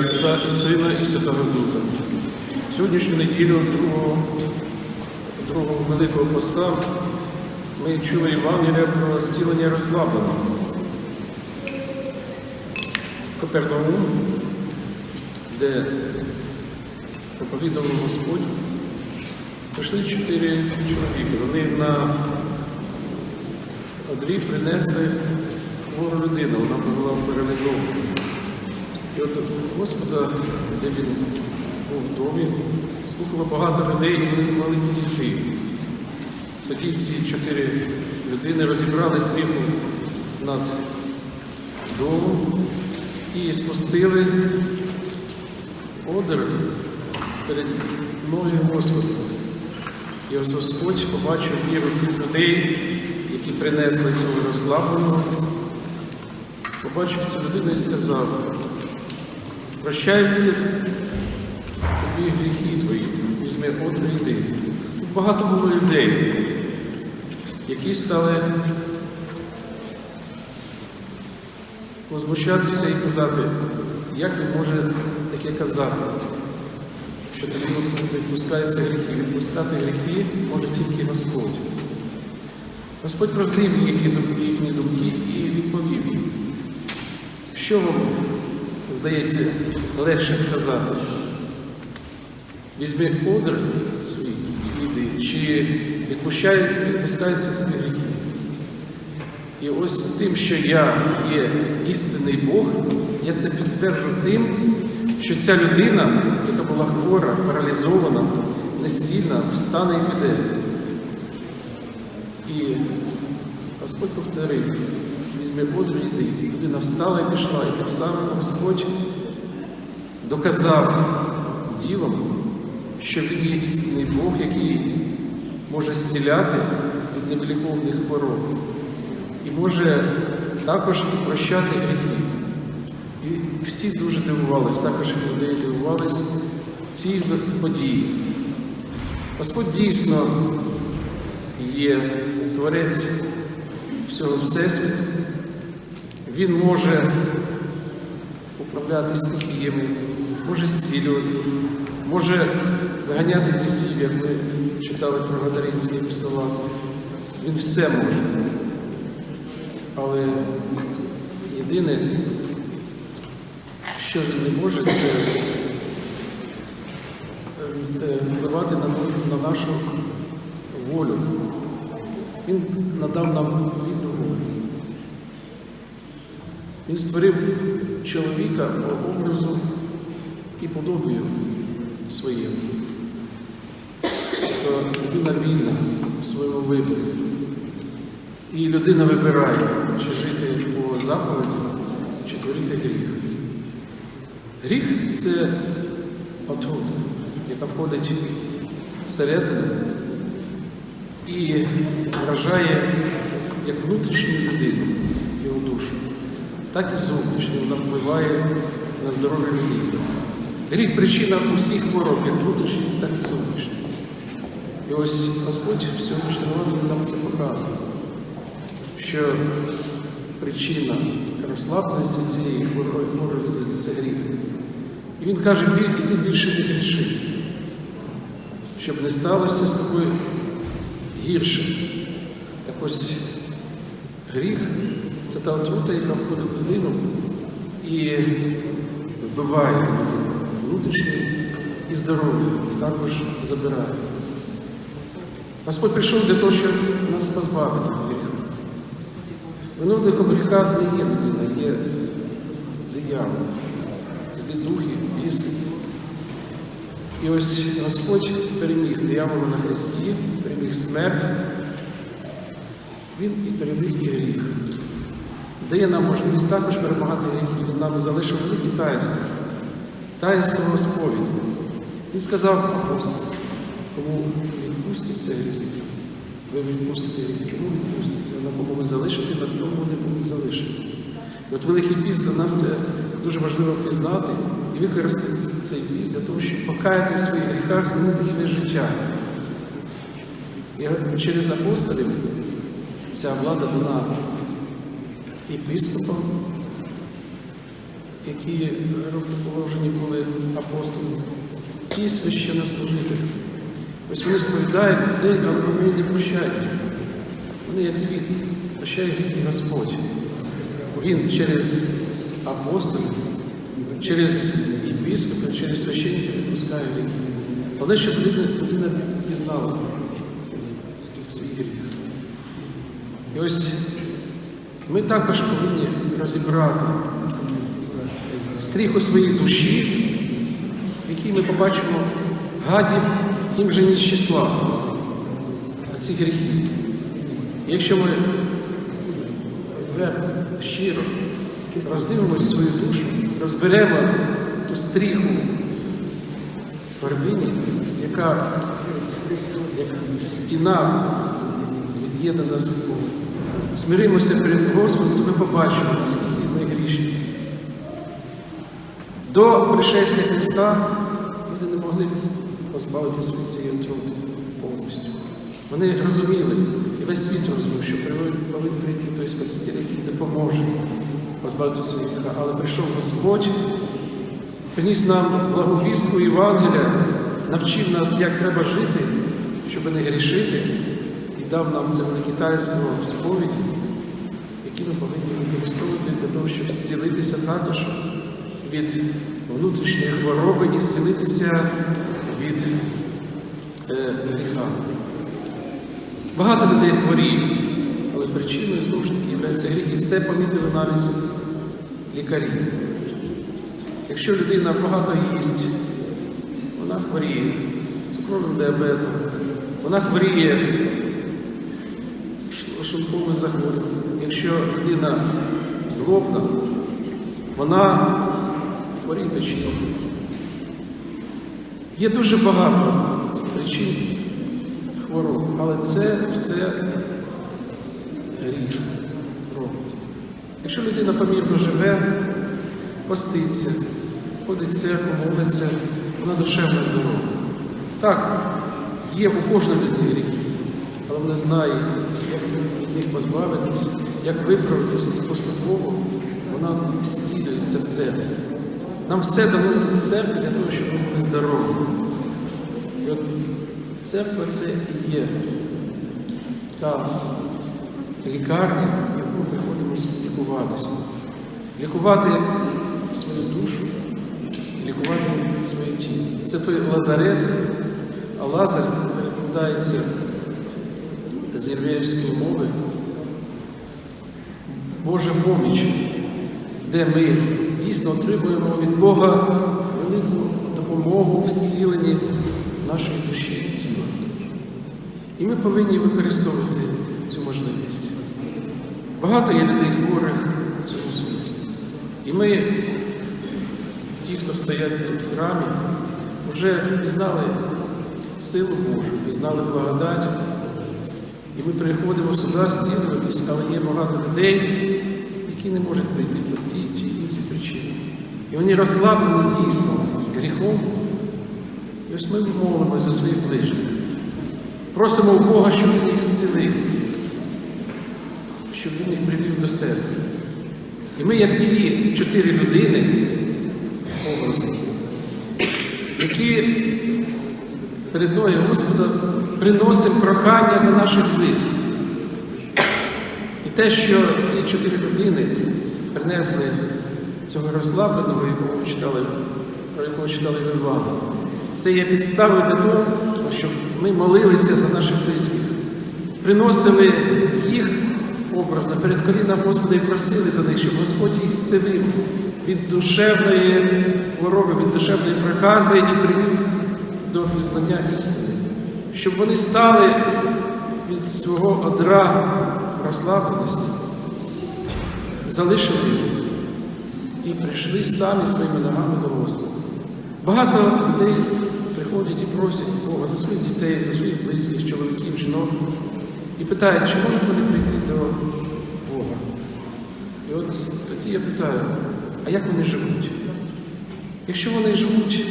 Отця і Сина Святого Духа. Сьогоднішню неділю другого, другого Великого Поста ми чули Євангелія про зцілення розслабленого. Капернаум, де проповідував Господь, прийшли чотири чоловіки. Вони на одрі принесли хвору людину, вона була паралізована. І от Господа, де він був в домі, слухало багато людей, і вони могли дійти. Тоді ці чотири людини розібрали стріху над домом і спустили одер перед мною Господа. І ось Господь побачив віру цих людей, які принесли цього розслабленого, побачив цю людину і сказав, прощаються тобі гріхи твої, візьми одр і йди. Тут багато було людей, які стали возмущатися і казати, як він може таке казати, що тобі відпускаються гріхи. Відпускати гріхи може тільки Господь. Господь прозрів їхні думки і відповів їм. Що вам здається легше сказати? Візьми одр свій чи відпускає, відпускаються тобі гріхи. І ось тим, що я є істинний Бог, я це підтверджу тим, що ця людина, яка була хвора, паралізована, нестільна, встане і піде. І Господь повторив, одру йди. Людина встала і пішла. І тим самим Господь доказав ділом, що Він є істинний Бог, який може зціляти від невиліковних хвороб і може також і прощати гріхи. І всі дуже дивувались, також і людей дивувались цій події. Господь дійсно є творець всього Всесвіту. Він може управляти стихіями, може зцілювати, може виганяти бісів, як ми читали про Гадаринські слова. Він все може. Але єдине, що він не може, це е, впливати на, на нашу волю. Він надав нам вільну волю. Він створив чоловіка по образу і подобію своєму. То людина вільна в своєму виборі. І людина вибирає, чи жити по заповіді, чи творити гріх. Гріх це отрута, яка входить всередину і вражає як внутрішню людину, його душу, так і зовнішню. Вона впливає на здоров'я людини. Гріх причина усіх хвороб, як внутрішніх, так і зовнішніх. І ось Господь в сьогоднішньому нам це показує що причина розслабленості цієї хворої хворої людини це гріх. І він каже, і ти більше не гріши, щоб не сталося з тобою гірше. Так ось гріх це та отрута, яка входить в людину і вбиває внутрішнє і здоров'я, також забирає. Господь прийшов для того, щоб нас позбавити від гріха. Виновником гріха не є людина, є диявол, злі духи, біси. І ось Господь переміг диявола на хресті, переміг смерть. Він і переміг і гріх. Дає нам можливість також перемагати гріхи. Він нам залишив великі таїнства, таїнство Господь. Він сказав апостолу, кому відпустяться гріхи, ви відпустите гріхи, тому відпуститься. На кому ви залишите, на тому не буде залишити. І от Великий піст для нас це дуже важливо пізнати і використати цей піст для того, щоб покаяти в своїх гріхах, змінити своє життя. І через апостолів ця влада дана епископам, які положені були апостолами, ті священнослужителі. Ось вони сповідають людей, але вони не прощають. Вони як світ, прощає гріхи Господь. Він через апостолів, через єпископів, через священників відпускає гріхи. Але щоб людина пізнала свій гріх. І ось ми також повинні розібрати стріх у своїй душі, в ми побачимо гадів їм же ні числа, а ці гріхи. Якщо ми відверто, щиро роздивимось свою душу, розберемо ту стріху первині, яка як стіна від'єднана з Богом. Смиримося перед Господом, то ми побачимо, наскільки ми грішні. До пришестя Христа люди не могли позбавитися від цієї отрути повністю. Вони розуміли, і весь світ розумів, що повинен прийти той Спаситель, який допоможе позбавитися від гріха. Але прийшов Господь, приніс нам благовістку Євангелія, навчив нас, як треба жити, щоб не грішити, дав нам це велике таїнство сповіді, які ми повинні використовувати для того, щоб зцілитися також від внутрішньої хвороби і зцілитися від е, гріха. Багато людей хворіють, але причиною знову ж таки є гріх, і це помітили навіть лікарі. Якщо людина багато їсть, вона хворіє цукровим діабетом, вона хворіє шлунковим захворюванням. Якщо людина злобна, вона хворіє печінкою. Є дуже багато причин хвороб, але це все гріх робить. Якщо людина помірно живе, поститься, ходить в церкву, молиться, вона душевно здорова. Так, є у кожної людини гріхи, але вона знає, як від них позбавитись, як виправитися і поступово вона стілюється в церкві. Нам все дано в церкві для того, щоб ми були здорові. Церква це і є та лікарня, в яку ми приходимо лікуватися. Лікувати свою душу, лікувати своє тіло. Це той лазарет, а лазар перекладається з євреївської мови Божа поміч, де ми дійсно отримуємо від Бога велику допомогу в зціленні нашої душі і тіла. І ми повинні використовувати цю можливість. Багато є людей хворих в цьому світі. І ми, ті, хто стоять тут в храмі, вже пізнали силу Божу, пізнали благодать. І ми приходимо сюди стілюватись, але є багато людей, які не можуть прийти по тій чи іншій причині. І вони розслаблені дійсно гріхом. І ось ми молимося за своїх ближніх. Просимо у Бога, щоб він їх зцілив, щоб він їх привів до себе. І ми, як ті чотири людини, образно, які перед ноги Господа приносимо прохання за наших близьких. І те, що ці чотири людини принесли цього розслабленого, якого читали, про якого читали в Івану, це є підставою для того, щоб ми молилися за наших близьких, приносили їх образно перед колінами Господа і просили за них, щоб Господь їх зцілив від душевної хвороби, від душевної прокази і привів до пізнання істини, щоб вони стали від свого одра розслабленості, залишили його і прийшли самі своїми ногами до Господа. Багато людей приходять і просять Бога за своїх дітей, за своїх близьких, чоловіків, жінок і питають, чи можуть вони прийти до Бога. І от тоді я питаю, а як вони живуть? Якщо вони живуть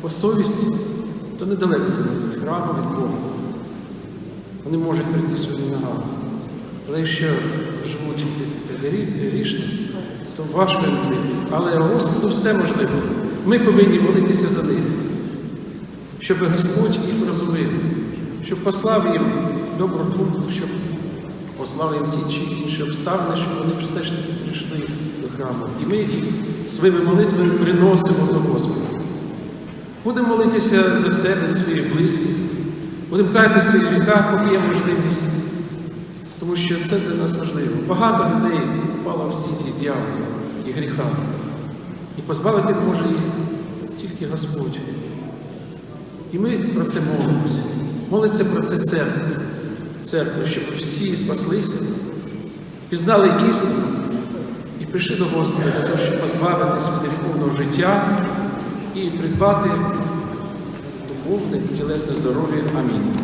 по совісті, то недалеко вони від храму, від Бога. Вони можуть прийти своїми ногами. Але якщо живуть грішно, то важко їм жити. Але Господу все можливо. Ми повинні молитися за них, щоб Господь їх розумів, щоб послав їм добру думку, щоб послав їм ті чи інші обставини, щоб вони все ж таки прийшли до храму. І ми їх своїми молитвами приносимо до Господа. Будемо молитися за себе, за своїх близьких, будемо каяти в своїх гріхах, поки є можливість. Тому що це для нас важливо. Багато людей впало в сіті дьявола і гріха. І позбавити може їх тільки Господь. І ми про це молимося. Молиться про це церква. Церква, щоб всі спаслися, пізнали істину і прийшли до Господа для того, щоб позбавитись від гріховного життя і придбати духовне і тілесне здоров'я. Амінь.